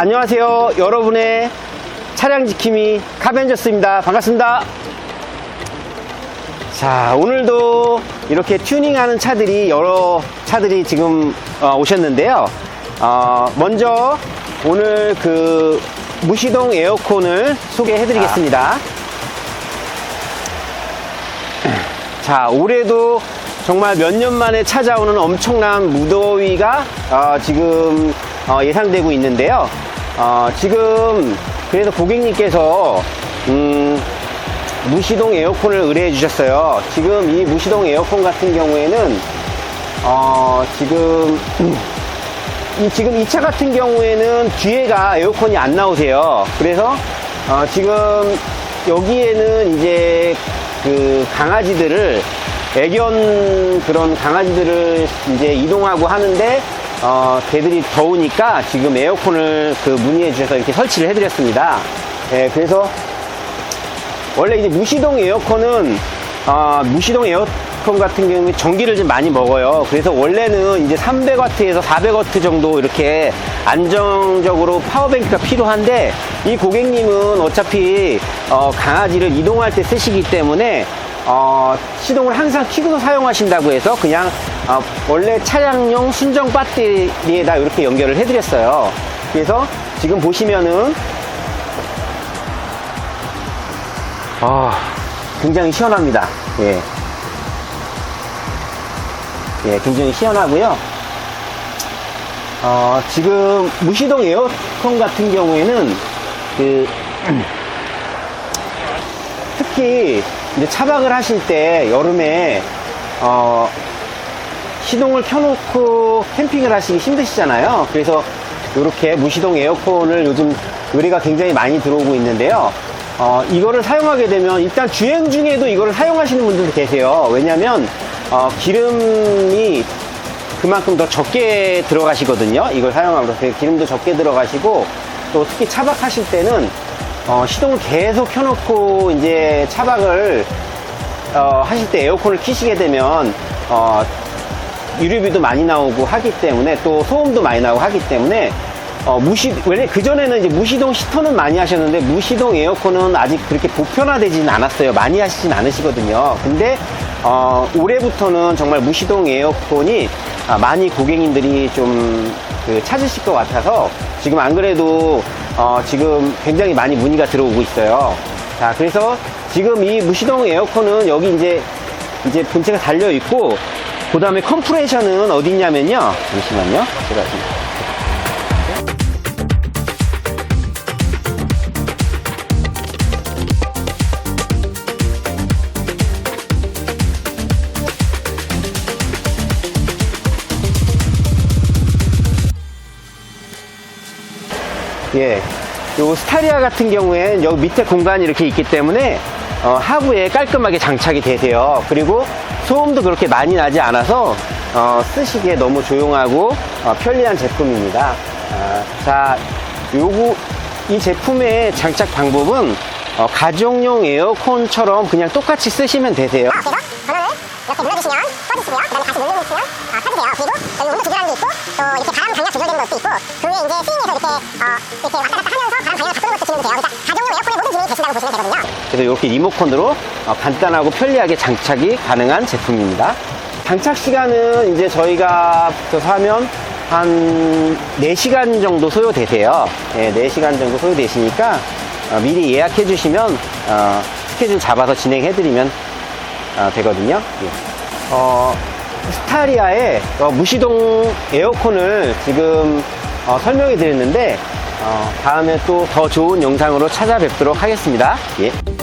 안녕하세요. 여러분의 차량 지킴이 카벤저스입니다. 반갑습니다. 자, 오늘도 이렇게 튜닝하는 차들이 여러 차들이 지금 어, 오셨는데요. 어, 먼저 오늘 그 무시동 에어컨을 소개해 드리겠습니다. 자, 올해도 정말 몇 년 만에 찾아오는 엄청난 무더위가 어, 지금 어, 예상되고 있는데요. 어, 지금 그래서 고객님께서 음, 무시동 에어컨을 의뢰해 주셨어요. 지금 이 무시동 에어컨 같은 경우에는 어, 지금 이, 지금 이 차 같은 경우에는 뒤에가 에어컨이 안 나오세요. 그래서 어, 지금 여기에는 이제 그 강아지들을 애견 그런 강아지들을 이제 이동하고 하는데 어, 걔들이 더우니까 지금 에어컨을 그 문의해 주셔서 이렇게 설치를 해드렸습니다. 예, 그래서 원래 이제 무시동 에어컨은 아, 무시동 에어컨 같은 경우에 전기를 좀 많이 먹어요. 그래서 원래는 이제 300W에서 400W 정도 이렇게 안정적으로 파워뱅크가 필요한데 이 고객님은 어차피 어, 강아지를 이동할 때 쓰시기 때문에 어, 시동을 항상 켜고 사용하신다고 해서 그냥 어, 원래 차량용 순정 배터리에다 이렇게 연결을 해드렸어요. 그래서 지금 보시면은 아, 굉장히 시원합니다. 예. 예, 굉장히 시원하고요. 어, 지금 무시동 에어컨 같은 경우에는 그 특히 이제 차박을 하실 때 여름에 어, 시동을 켜놓고 캠핑을 하시기 힘드시잖아요. 그래서 이렇게 무시동 에어컨을 요즘 의뢰가 굉장히 많이 들어오고 있는데요. 어, 이거를 사용하게 되면 일단 주행 중에도 이거를 사용하시는 분들도 계세요. 왜냐하면 어, 기름이 그만큼 더 적게 들어가시거든요. 이걸 사용함으로써 기름도 적게 들어가시고 또 특히 차박하실 때는 어, 시동을 계속 켜놓고 이제 차박을 어, 하실 때 에어컨을 키시게 되면 어, 유류비도 많이 나오고 하기 때문에 또 소음도 많이 나오고 하기 때문에 어, 무시, 원래 그전에는 이제 무시동 히터는 많이 하셨는데 무시동 에어컨은 아직 그렇게 보편화되지는 않았어요. 많이 하시진 않으시거든요. 근데, 어, 올해부터는 정말 무시동 에어컨이 아, 많이 고객님들이 좀 그, 찾으실 것 같아서 지금 안 그래도 어, 지금 굉장히 많이 문의가 들어오고 있어요. 자, 그래서 지금 이 무시동 에어컨은 여기 이제 이제 본체가 달려 있고 그 다음에 컴프레셔는 어디 있냐면요. 잠시만요. 제가 예. 요 스타리아 같은 경우에는 여기 밑에 공간이 이렇게 있기 때문에 어, 하부에 깔끔하게 장착이 되세요. 그리고 소음도 그렇게 많이 나지 않아서 어, 쓰시기에 너무 조용하고 어, 편리한 제품입니다. 아, 자, 요거 이 제품의 장착 방법은 어, 가정용 에어컨처럼 그냥 똑같이 쓰시면 되세요. 그래서 전원을 이렇게 눌러주시면 꺼지시고요. 어, 켜지세요. 그리고 여기 온도 조절하는 게 있고 또 이렇게 바람 방향 조절되는 것도 있고 그 위에 이제 스윙에서 이렇게 어, 이렇게 왔다 갔다 하면서 바람 방향을 바꾸는 것도 지금 돼요. 그러니까 가정용 에어컨의 모든 기능이 되신다고 보시면 되거든요. 그래서 이렇게 리모컨으로 어, 간단하고 편리하게 장착이 가능한 제품입니다. 장착 시간은 이제 저희가 붙여서 하면 한 4시간 정도 소요되세요. 네, 4시간 정도 소요되시니까 어, 미리 예약해 주시면 어, 스케줄 잡아서 진행해 드리면 어, 되거든요. 예. 어, 스타리아의 어, 무시동 에어컨을 지금 어, 설명해 드렸는데 어, 다음에 또 더 좋은 영상으로 찾아뵙도록 하겠습니다. 예.